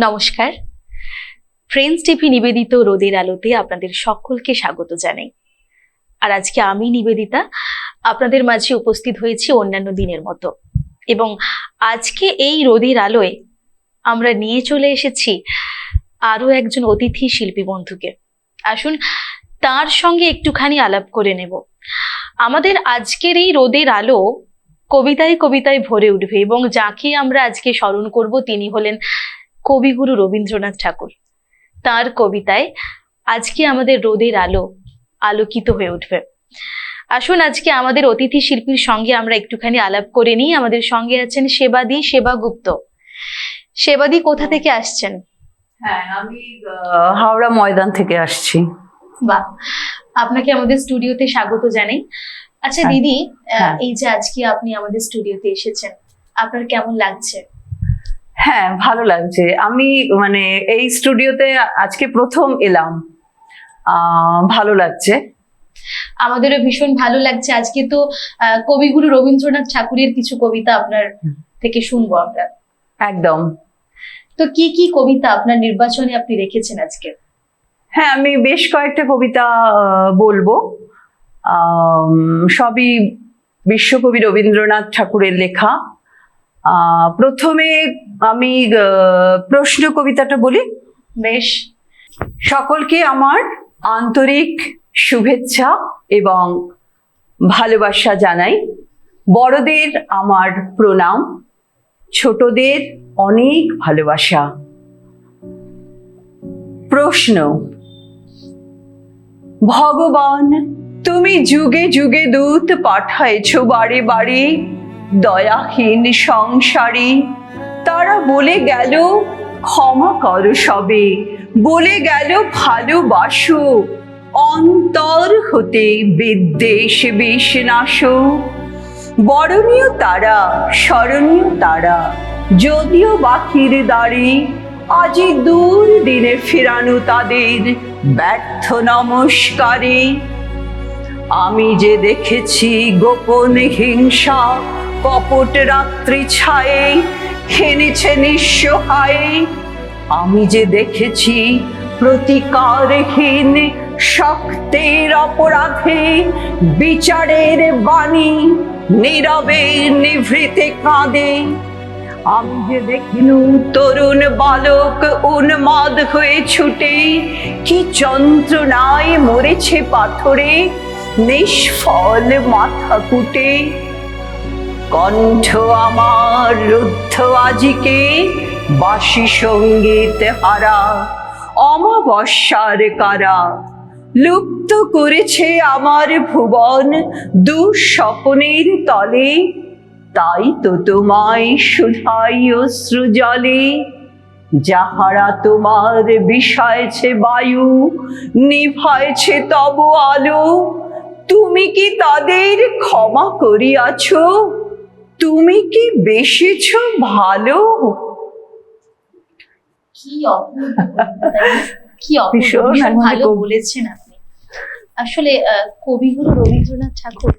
নমস্কার। Friends TV নিবেদিত রোদের আলোতে আপনাদের সকলকে স্বাগত জানাই। আর আজকে আমি নিবেদিতা, আপনাদের মাঝে উপস্থিত হয়েছি অন্যান্য দিনের মতো। এবং আজকে এই রোদের আলোয় আমরা নিয়ে চলে এসেছি আরও একজন অতিথি শিল্পী বন্ধুকে। আসুন, তার সঙ্গে একটুখানি আলাপ করে নেব। আমাদের আজকের এই রোদের আলো কবিতায় কবিতায় ভরে উঠবে এবং যাকে আমরা আজকে স্মরণ করব তিনি হলেন কবিগুরু রবীন্দ্রনাথ ঠাকুর। তার কবিতায় আজকে আমাদের রোদের আলো আলোকিত হয়ে উঠবে। আসুন আজকে আমাদের অতিথি শিল্পীর সঙ্গে আমরা একটুখানি আলাপ করে নিই। আমাদের সঙ্গে আছেন সেবাদি সেবাগুপ্ত। সেবাদি কোথা থেকে আসছেন? হ্যাঁ আমি হাওড়া ময়দান থেকে আসছি। বাহ! আপনাকে আমাদের স্টুডিওতে স্বাগত জানাই। আচ্ছা হ্যাঁ। দিদি হ্যাঁ। এই যে আজকে আপনি আমাদের স্টুডিওতে এসেছেন আপনার কেমন লাগছে? হ্যাঁ ভালো লাগছে। আমি মানে এই স্টুডিওতে আজকে প্রথম এলাম। ভালো লাগছে। আমাদেরও ভীষণ ভালো লাগছে। আজকে তো কবিগুরু রবীন্দ্রনাথ ঠাকুরের কিছু কবিতা আপনার থেকে শুনব আমরা। একদম। তো কি কি কবিতা আপনার নির্বাচনে আপনি রেখেছেন আজকে? হ্যাঁ আমি বেশ কয়েকটা কবিতা বলব। সবই বিশ্বকবি রবীন্দ্রনাথ ঠাকুরের লেখা। প্রথমে আমি প্রশ্ন কবিতাটা বলি। বেশ। সকলকে আমার আন্তরিক শুভেচ্ছা এবং ভালোবাসা জানাই। বড়দের আমার প্রণাম ছোটদের অনেক ভালোবাসা। প্রশ্ন ভগবান তুমি যুগে যুগে দূত পাঠাইছ বাড়ি বাড়ি দয়াহীন সংসারে। তারা বলে গেল, ক্ষমা করো সবে। বলে গেল, ভালোবাসো। অন্তর হতে বিদ্বেষ বিষ নাশো। বরণীয় তারা, স্মরণীয় তারা, যদিও বাকির দাঁড়ি আজি দূর দিনে ফেরানো তাদের ব্যর্থ নমস্কারে। আমি যে দেখেছি গোপন হিংসা, কপট রাত্রি ছায়ে খেনেছে নিঃসহায়ে। আমি যে দেখেছি প্রতিকারহীন শক্তের অপরাধে, বিচারের বাণী নীরবে নিভৃতে কাঁদে। আমি যে দেখিনু তরুণ বালক উন্মাদ হয়ে ছুটে, কি যন্ত্রণায় মরেছে পাথরে, নিষ্ফল মাথা কুটে। কণ্ঠ আমার রুদ্ধ আজিকে বাসি সংগীত হারা, অমাবস্যার কারা। লুপ্ত করেছে আমার ভুবন, দুঃস্বপনের তলে, তাই তো তোমায় শুধাই অশ্রু জলে। যাহারা তোমার বিষয়ছে বায়ু, নিভাইছে তব আলো, তুমি কি তাদের ক্ষমা করিয়াছ? তুমি কি বেসেছ ভালো? কি ভালো বলেছেন আপনি। আসলে কবিগুরু রবীন্দ্রনাথ ঠাকুর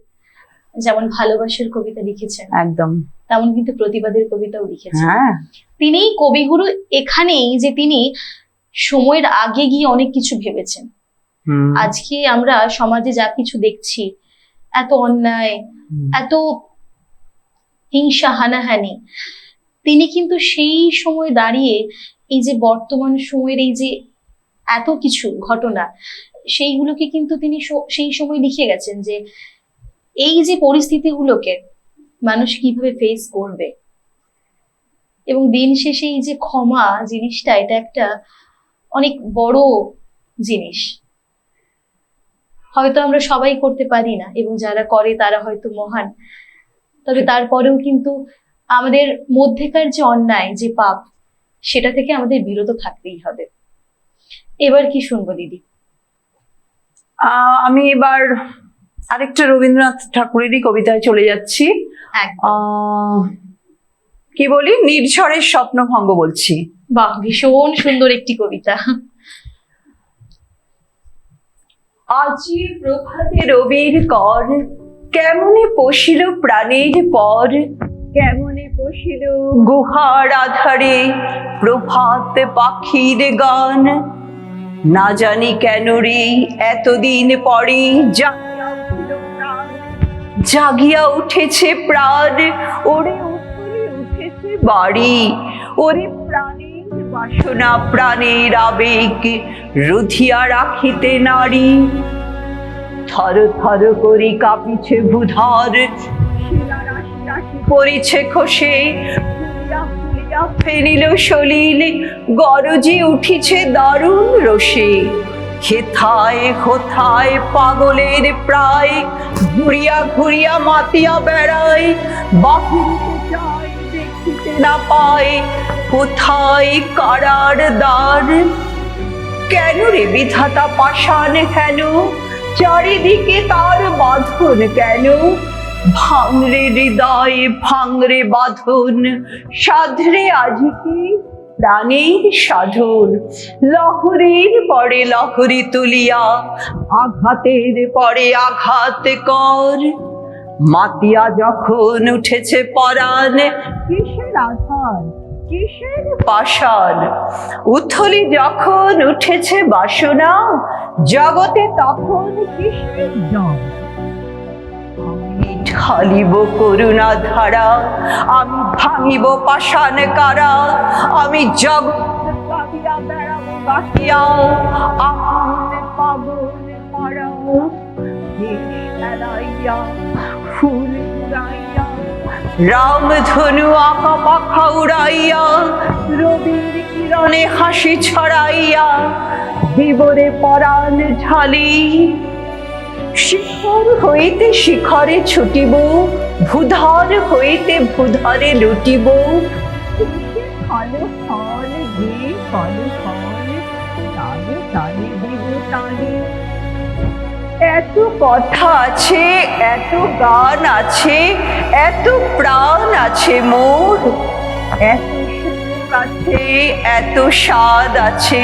যেমন ভালোবাসার কবিতা লিখেছেন একদম। তেমন কিন্তু প্রতিবাদের কবিতাও লিখেছেন। হ্যাঁ। তিনি কবিগুরু এখানেই যে তিনি সময়ের আগে গিয়ে অনেক কিছু ভেবেছেন। আজকে আমরা সমাজে যা কিছু দেখছি এত অন্যায় এত হিংসা, হানাহানি। তিনি কিন্তু সেই সময় দাঁড়িয়ে এই যে বর্তমান সময়ের এই যে এত কিছু ঘটনা, সেইগুলোকে কিন্তু তিনি সেই সময় লিখে গেছেন যে এই যে পরিস্থিতিগুলোকে মানুষ কীভাবে ফেস করবে। এবং দিন শেষে এই যে ক্ষমা জিনিসটা, এটা একটা অনেক বড় জিনিস। হয়তো আমরা সবাই করতে পারি না, এবং যারা করে তারা হয়তো মহান। তবে তারপরেও কিন্তু আমাদের মধ্যেকার যে অন্যায় যে পাপ সেটা থেকে আমাদের বিরত থাকতেই হবে। এবার কি শুনব দিদি? আমি এবার আরেকটা রবীন্দ্রনাথ ঠাকুরেরই কবিতায় চলে যাচ্ছি। কি বলি? নির্ঝরের স্বপ্নভঙ্গ বলছি। বাহ ভীষণ সুন্দর একটি কবিতা। আজি প্রভাতে রবির কর কেমনে পশিল প্রাণের পর? কেমনে বসিল গুহার আধারে প্রভাত পাখির গান। না জানি কেন রে এতদিন পরে জাগিয়া উঠেছে প্রাণ ওরে উঠেছে বাড়ি। ওরে প্রাণের বাসনা প্রাণের আবেগ রুধিয়া রাখিতে নারী। থর থর করি কাঁপিছে ভূধর। রাশি খসে। ফেরিল সলিল, গরজি উঠিছে দারুণ রসে। হেথায় হোথায় পাগলের প্রায়, ঘুরিয়া ঘুরিয়া মাতিয়া বেড়ায়। দেখিতে না পায়, কোথায় কারার দ্বার কেন রে বিধাতা পাষাণ কেন চারিদিকে তার বাঁধন কেন? ভাঙরে হৃদয়, ভাঙরে বাঁধন। সাধরে আজকে প্রাণের সাধন। লহরীর পরে তুলিয়া, আঘাতের পরে আঘাত কর। মাতিয়া যখন উঠেছে পরাণ, কিসের আধার? কিসের পাষাণ? উথলি যখন উঠেছে বাসনা জগতে তখন ঢালিব করুণা ধারা আমি ভাঙিব পাষাণ কারা, আমি জগৎ পাবিয়া বেড়াবো ফুল উড়াইয়া রাম ধনু আঁকা পাখা উড়াইয়া, রবির কিরণে হাসি ছড়াইয়া বিবরে পরাণ ঢালি। শিখর হইতে শিখরে ছুটিব, ভূধর হইতে ভূধরে লুটিব। এত কথা আছে, এত গান আছে, এত প্রাণ আছে মোর। এত সুখ আছে, এত স্বাদ আছে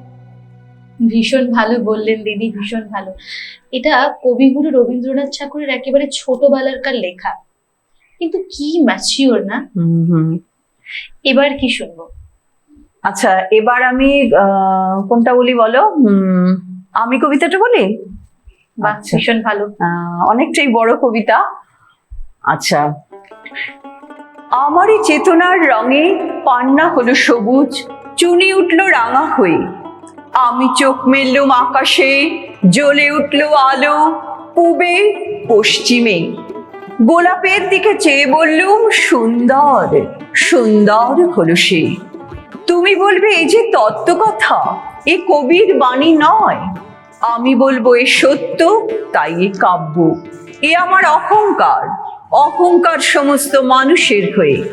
ভীষণ ভালো বললেন দিদি ভীষণ ভালো। এটা কবিগুরু রবীন্দ্রনাথ ঠাকুরের একেবারে ছোটবেলাকার লেখা। কিন্তু কি ম্যাচিওর না? এবার কি শুনব? আচ্ছা এবার আমি কোনটা বলি বলো? আমি কবিতাটা বলি? আচ্ছা। ভীষণ ভালো। অনেকটাই বড় কবিতা। আচ্ছা। আমারই চেতনার রঙে পান্না হলো সবুজ চুনি উঠল রাঙা হয়ে। আমি চোখ মেললুম আকাশে, জ্বলে উঠল আলো, পূবে পশ্চিমে। গোলাপের দিকে চেয়ে বললুম, সুন্দর সুন্দর হলো সে। তুমি বলবে এই যে তত্ত্ব কথা এ কবির বাণী নয়। আমি বলব, এ সত্য, তাই এ কাব্য। এ আমার অহংকার অহংকার সমস্ত মানুষের হয়ে।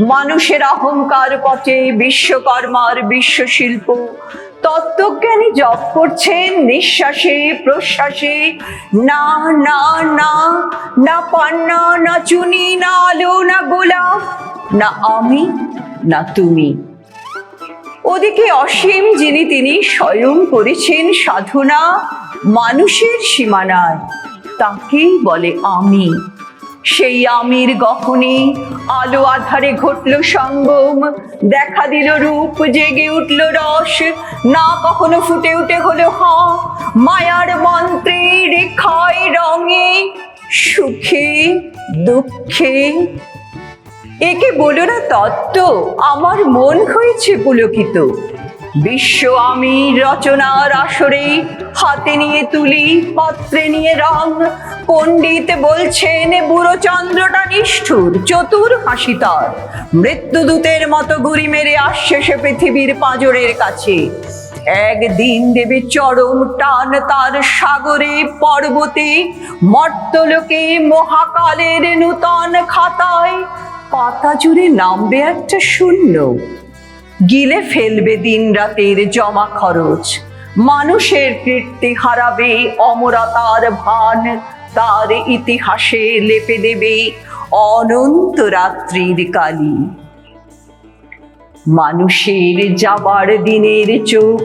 মানুষের অহংকার পথে বিশ্বকর্মার বিশ্বশিল্প। তত্ত্বজ্ঞানী জপ করছেন নিঃশ্বাসে, প্রশ্বাসে। না না না না পান্না, না চুনি, না আলো, না গোলাপ, না আমি, না তুমি। ওদিকে অসীম যিনি তিনি স্বয়ং করেছেন সাধনা, মানুষের সীমানায়। তাকেই বলে আমি। সেই আমির গহনে আলো আধারে ঘটল সঙ্গম। দেখা দিল রূপ, জেগে উঠল রস। না কখনো ফুটে উঠে হলো হ। মায়ার মন্ত্রে রেখায় রঙে সুখে, দুঃখে। একে বলো না তত্ত্ব, আমার মন হয়েছে পুলকিত। বিশ্ব আমি রচনার আসরে হাতে নিয়ে তুলি, পত্রে নিয়ে রং। পণ্ডিত বলছেন, বুড়ো চন্দ্রটা নিষ্ঠুর, চতুর হাসি তার। মৃত্যুদূতের মতো গুড়ি মেরে আসছে সে পৃথিবীর পাঁজরের কাছে। একদিন দেবে চরম টান তার সাগরে পর্বতে মর্তলোকে মহাকালের নূতন খাতায়। পাতা জুড়ে নামবে একটা শূন্য। গিলে ফেলবে দিন রাতের জমা খরচ। মানুষের কীর্তি হারাবে অমরতার ভান, তার ইতিহাসে লেপে দেবে অনন্ত রাত্রির কালী। মানুষের যাবার দিনের চোখ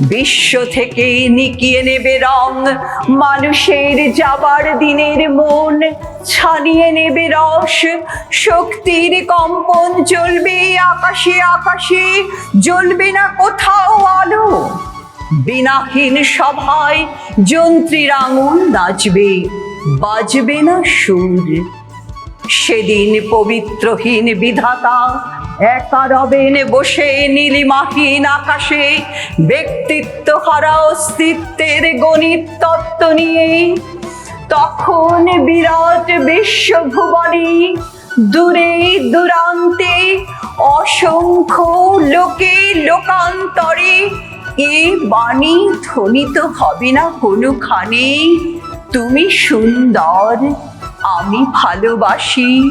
বিশ্ব থেকে নিকিয়ে নেবে রং। মানুষের যাবার দিনের মন ছানিয়ে নেবে রস। শক্তির কম্পন চলবে আকাশে আকাশে, জ্বলবে না কোথাও আলো। বিনাহীন সভায় যন্ত্রীর আঙুল নাচবে, বাজবে না সুর। সেদিন পবিত্রহীন বিধাতা একা রবেন বসে নীলিমাহীন আকাশে, ব্যক্তিত্ব হারা অস্তিত্বের গণিত তত্ত্ব নিয়ে। তখন বিরাট বিশ্বভুবনী, দূরে দূরান্তে অসংখ্য লোকে লোকান্তরে, এ বাণী ধ্বনিত হবে না কোনোখানে? তুমি সুন্দর, আমি ভালোবাসি।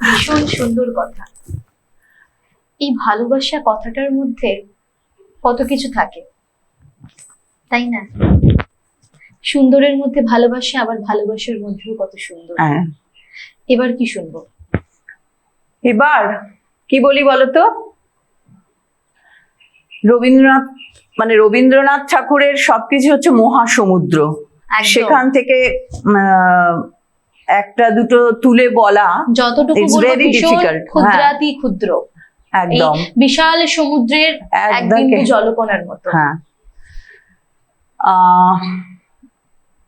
ভীষণ সুন্দর কথা। এই ভালোবাসা কথাটার মধ্যে কত কিছু থাকে তাই না? সুন্দরের মধ্যে ভালোবাসা আবার ভালোবাসার মধ্যেও কত সুন্দর। হ্যাঁ। এবার কি শুনব? এবার কি বলি বলতো? রবীন্দ্রনাথ মানে রবীন্দ্রনাথ ঠাকুরের সবকিছু হচ্ছে মহাসমুদ্র। সেখান থেকে আহ, একটা দুটো তুলে বলা যতটুকু হ্যাঁ। ক্ষুদ্রাতি ক্ষুদ্র। একদম। বিশাল সমুদ্রের জলকণার মতো। হ্যাঁ।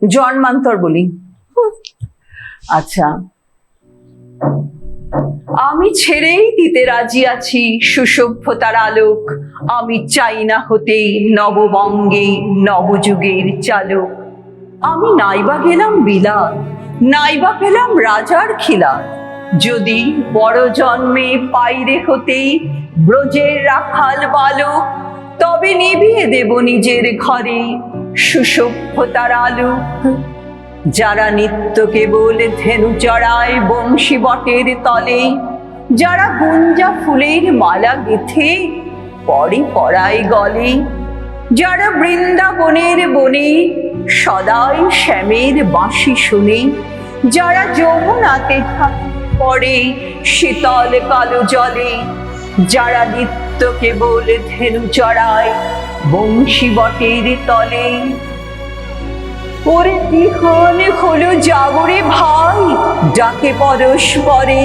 জন্মান্তর বলি। আচ্ছা। আমি ছেড়েই দিতে রাজি আছি সুসভ্যতার আলোক। আমি চাই না হতে নববঙ্গে নবযুগের চালক। আমি নাইবা গেলাম বিলাত। নাইবা পেলাম রাজার খিলাত যদি বড় জন্মে পাইরে হতে ব্রজের রাখাল বালক তবে নিভিয়ে দেব নিজের ঘরে সুসভ্যতার আলোক যারা নিত্য কেবল ধেনু চড়ায় বংশী বটের তলে, যারা গুঞ্জা ফুলের মালা গেথে পরে পড়ায় গলে, যারা বৃন্দাবনের বনে সদাই শ্যামের বাঁশি শুনে, যারা যমুনাতে পড়ে শীতল কালো জলে, যারা নিত্য কেবল ধেনু চড়ায় বংশী বটের তলে। ওরে বিহান হলো জাগরে ভাই, ডাকে পরশ পরে।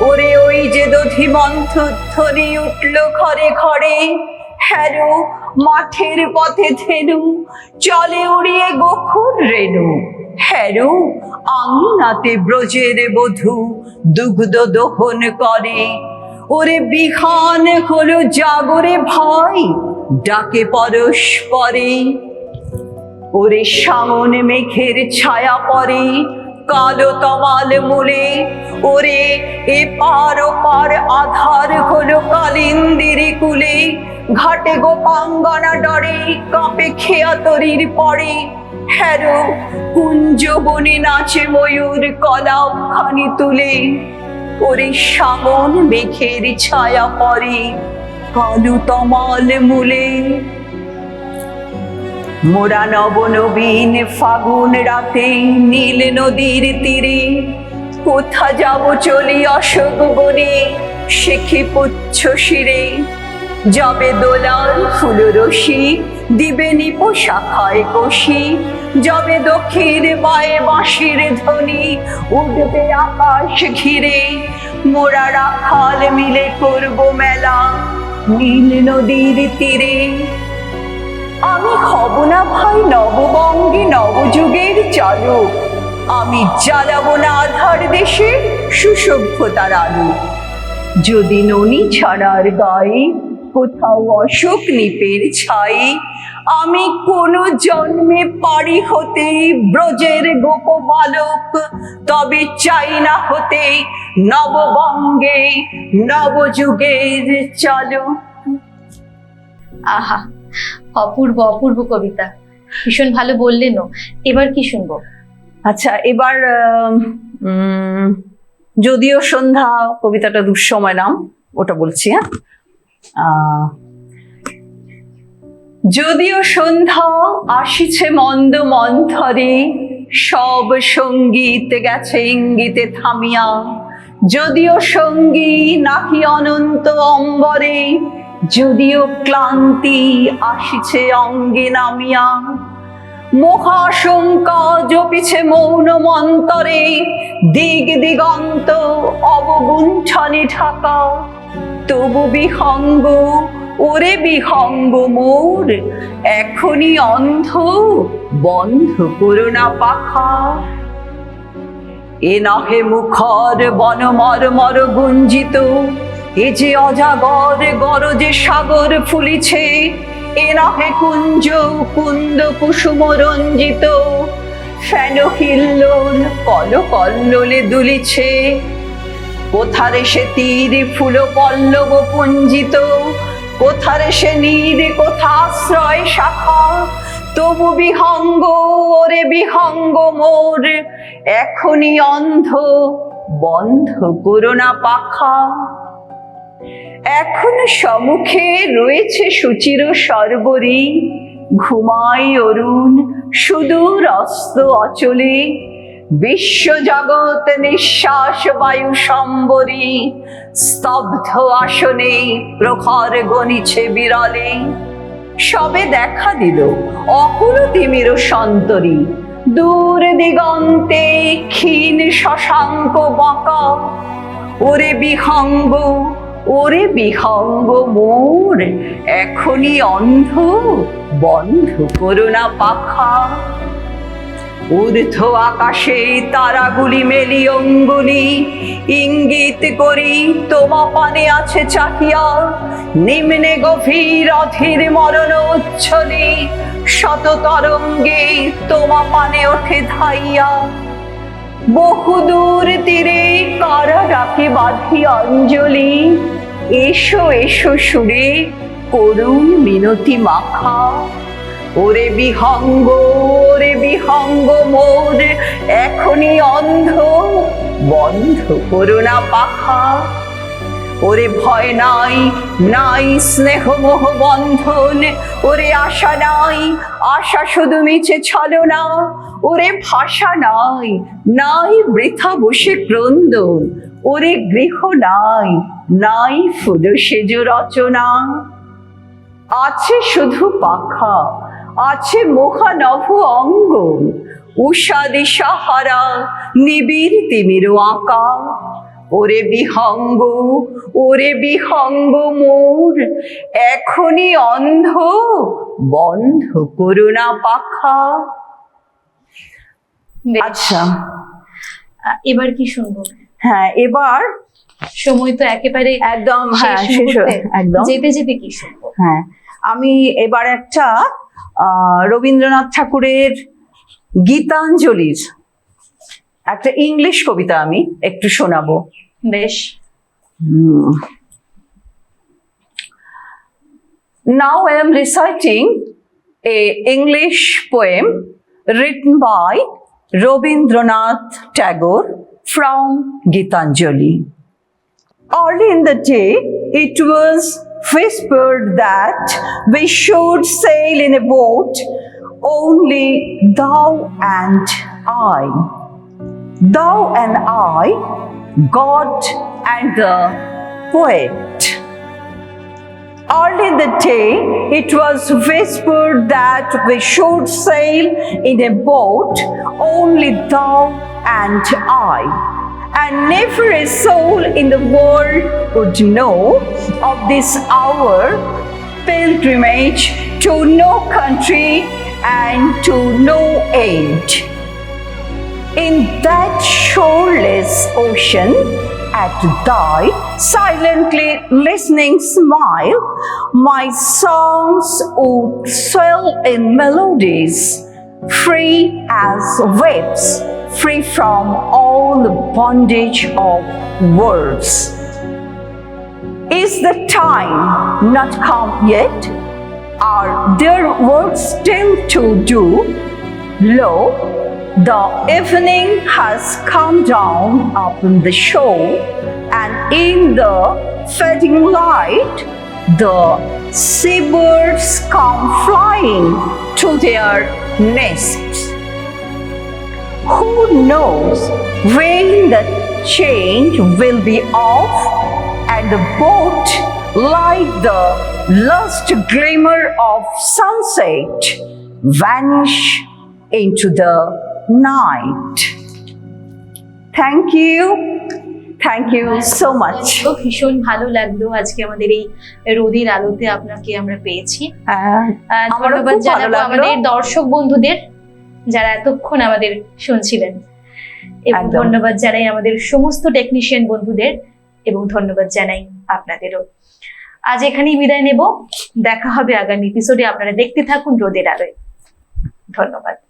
ওরে ওই যে দধিমন্থ ধ্বনি উঠল ঘরে ঘরে, হ্যারো মাঠের পথে থেনু চলে উড়িয়ে গোকুল রেণু। হ্যারো আঙিনাতে ব্রজের বধূ, দুগ্ধ দহন করে। ওরে বিহান হলো জাগরে ভাই, ডাকে পরশ পরে। ওরে সামন মেঘের ছায়া পরে, কালো তমাল মূলে। ওরে এ পার পার আধার হলো কালিন্দিরি কুলে। ঘাটে গোপাঙ্গনা ডরে, কাঁপে খেয়া তরির পরে। হ্যারো কুঞ্জ বনে নাচে ময়ূর কলাও খানি তুলে? ওরে সামন মেঘের ছায়া পরে, কালু তমাল মূলে। মোরা নবনবীন ফাগুন রাতে, নীল নদীর তীরে। কোথা যাব চলি অশোক বনে শেখে পুচ্ছ শিরে? যাবে দোলাল ফুল রশি, দিবে নিপ শাখায় কষি। যাবে দক্ষিণ বায়ে বাঁশির ধ্বনি, উঠবে আকাশ ঘিরে। মোরা রাখাল মিলে করব মেলা, নীল নদীর তীরে। আমি হব না ভাই নববঙ্গে নবযুগের চালক আমি জ্বালাবো না আধার দেশে সুসভ্যতার আলো। যদি ননি ছাড়ার গায়ে কোথাও অশোক নিপের ছাই। আমি কোনো জন্মে পারি হতে ব্রজের গোপ বালক তবে চাই না হতে নববঙ্গে নবযুগের চালক। আহা অপূর্ব অপূর্ব কবিতা। ভীষণ ভালো বললেনও। এবার কি শুনব? আচ্ছা এবার যদিও সন্ধ্যা কবিতাটা দুঃসময় নাম ওটা বলছি হ্যাঁ? যদিও সন্ধ্যা আসিছে মন্দ মন্থরে, সব সংগীত গেছে ইঙ্গিতে থামিয়া। যদিও সঙ্গী নাকি অনন্ত অম্বরে, যদিও ক্লান্তি আসিছে অঙ্গে নামিয়া। মহাশঙ্কা জপিছে মৌন মন্তরে, দিগ দিগন্ত অবগুণ্ঠনে ঢাকা। তবু বিহঙ্গ, ওরে বিহঙ্গ মোর। এখনই অন্ধ, বন্ধ করো না পাখা। এ নহে মুখর বন মর মর গুঞ্জিত এ যে অজাগর গরজে সাগর ফুলিছে, এ নহে কুঞ্জ, কুন্দ কুসুম রঞ্জিত। ফেন হিল্লোল কল কল্লোলে দুলিছে কোথারে সে তীর ফুল পল্লব পুঞ্জিত? কোথারে সে নীর, কোথা আশ্রয় শাখা? তবু বিহঙ্গ, ওরে বিহঙ্গ মোর। এখনই অন্ধ, বন্ধ করোনা পাখা। এখন সম্মুখে রয়েছে সুচির সর্বরী। ঘুমাই অরুণ সুদূর অস্ত অচলে। বিশ্বজগৎ নিঃশ্বাস বায়ু সম্বরী, স্তব্ধ আসনে প্রখর গণিছে বিরলে। সবে দেখা দিল অকুল তিমির সন্তরী। দূর দিগন্তে ক্ষীণ শশাঙ্ক বক। ওরে বিহঙ্গ ওরে বিহঙ্গ মোর, এখনই অন্ধ, বন্ধ করুণা পাখা। ঊর্ধ্ব আকাশে তারাগুলি মেলি অঙ্গুলি। ইঙ্গিত করি তোমা পানে আছে চাহিয়া। নিম্নে গভীর অধীর মরণ উচ্ছলি। শত তরঙ্গে তোমা পানে ওঠে ধাইয়া। বহুদূর তীরে কারা রাখে বাঁধি অঞ্জলি। এসো এসো সুরে করুণ মিনতি মাখা। ওরে বিহঙ্গ ওরে বিহঙ্গ মোর। এখনই অন্ধ, বন্ধ করো না পাখা। ওরে ভয় নাই নাই স্নেহ মোহ বন্ধন। ওরে আশা নাই, আশা শুধু মিছে ছলনা ওরে ভাষা নাই নাই বৃথা বসে ক্রন্দন। ওরে গৃহ নাই নাই ফুল সেজ রচনা। আছে শুধু পাখা আছে মোখানভ অঙ্গন। উষা দিশা হারা নিবিড় তিমির আঁকা। ওরে বিহঙ্গ ওরে বিহঙ্গ মোর এখনই অন্ধ বন্ধ করোনা পাখা। আচ্ছা। এবার কি শুনব? হ্যাঁ এবার সময় তো একেবারে একদম হ্যাঁ শেষ একদম। যেতে যেতে কি শুনব? হ্যাঁ আমি এবার একটা রবীন্দ্রনাথ ঠাকুরের গীতাঞ্জলির একটা ইংলিশ কবিতা আমি একটু শোনাবো। বেশ। Now I am reciting a English poem written by Rabindranath Tagore from Gitanjali early in the day it was whispered that we should sail in a boat, only thou and I. Thou and I, God and the poet. Early in the day, it was whispered that we should sail in a boat, only thou and I. And never a soul in the world would know of this our pilgrimage to no country and to no end. In that shoreless ocean, at thy silently listening smile, my songs would swell in melodies, free as waves, free from all the bondage of words. Is the time not come yet? Are there works still to do? Lo, the evening has come down upon the shore, and in the fading light, the seabirds come flying to their nests. Who knows when the change will be off and the boat, like the last glimmer of sunset, vanish into the night. Thank you. Thank you so much. তো ভীষণ ভালো লাগলো আজকে আমাদের এই রোদের আলোতে আপনাকে আমরা পেয়েছি Uh, আহ, আমারও ধন্যবাদ খুব ভালো জানাবো লাগলো। আমাদের দর্শক বন্ধুদের যারা এতক্ষণ আমাদের শুনছিলেন। এবং ধন্যবাদ জানাই আমাদের সমস্ত টেকনিশিয়ান বন্ধুদের এবং ধন্যবাদ জানাই আপনাদেরও। আজ এখানেই বিদায় নেব। দেখা হবে আগামী এপিসোডে আপনারা দেখতে থাকুন রোদের আলোয়। ধন্যবাদ।